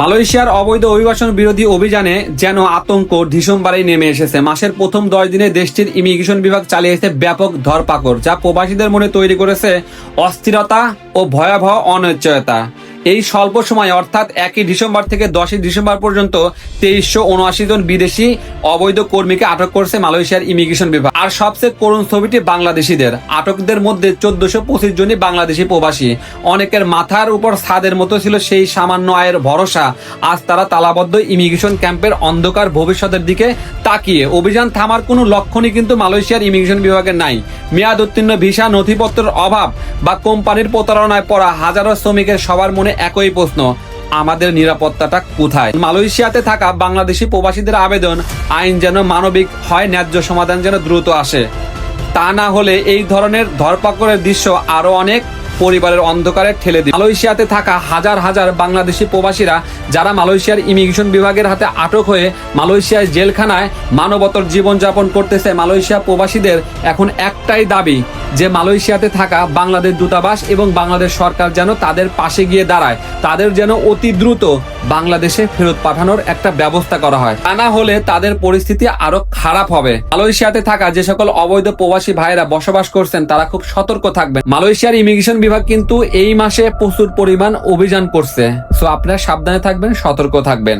মালয়েশিয়ার অবৈধ অভিবাসন বিরোধী অভিযানে যেন আতঙ্ক ডিসেম্বরেই নেমে এসেছে। মাসের প্রথম দশ দিনে দেশটির ইমিগ্রেশন বিভাগ চালিয়েছে ব্যাপক ধরপাকড়, যা প্রবাসীদের মনে তৈরি করেছে অস্থিরতা ও ভয়াবহ অনিশ্চয়তা। এই স্বল্প সময়, অর্থাৎ একই ডিসেম্বর থেকে দশই ডিসেম্বর পর্যন্ত তেইশশো উনআশি জন বিদেশি অবৈধ কর্মীকে আটক করেছে মালয়েশিয়ার ইমিগ্রেশন বিভাগ। আর সবচেয়ে করুণ ছবিটি বাংলাদেশিদের। আটকদের মধ্যে চোদ্দশো পঁচিশ জনই বাংলাদেশি প্রবাসী। অনেকের মাথার উপর ছাদের মতো ছিল সেই সামান্য আয়ের ভরসা। আজ তারা তালাবদ্ধ ইমিগ্রেশন ক্যাম্পের অন্ধকার ভবিষ্যতের দিকে তাকিয়ে। অভিযান থামার কোনো লক্ষণই কিন্তু মালয়েশিয়ার ইমিগ্রেশন বিভাগের নাই। মেয়াদ উত্তীর্ণ ভিসা নথিপত্রের অভাব বা কোম্পানির প্রতারণায় পড়া হাজারো শ্রমিকের সবার মনে একই প্রশ্ন, আমাদের নিরাপত্তাটা কোথায়? মালয়েশিয়াতে থাকা বাংলাদেশি প্রবাসীদের আবেদন, আইন যেন মানবিক হয়, ন্যায্য সমাধান যেন দ্রুত আসে। তা না হলে এই ধরনের ধরপাকড়ের দৃশ্য আরও অনেক পরিবারের অন্ধকারে ঠেলে দিবে মালয়েশিয়াতে থাকা হাজার হাজার বাংলাদেশি প্রবাসীরা, যারা মালয়েশিয়ার ইমিগ্রেশন বিভাগের হাতে আটক হয়ে মালয়েশিয়ার জেলখানায় মানবতর জীবনযাপন করতেছে মালয়েশিয়া প্রবাসীদের, এখন একটাই দাবি যে মালয়েশিয়াতে থাকা বাংলাদেশ দূতাবাস এবং বাংলাদেশ সরকার যেন তাদের পাশে গিয়ে দাঁড়ায়, তাদের যেন অতি দ্রুত বাংলাদেশে ফেরত পাঠানোর একটা ব্যবস্থা করা হয়। তা না হলে তাদের পরিস্থিতি আরও খারাপ হবে। মালয়েশিয়াতে থাকা যে সকল অবৈধ প্রবাসী ভাইরা বসবাস করছেন, তারা খুব সতর্ক থাকবেন। মালয়েশিয়ার ইমিগ্রেশন বিভাগ কিন্তু এই মাসে প্রচুর পরিমাণ অভিযান করছে। সো আপনারা সাবধানে থাকবেন সতর্ক থাকবেন।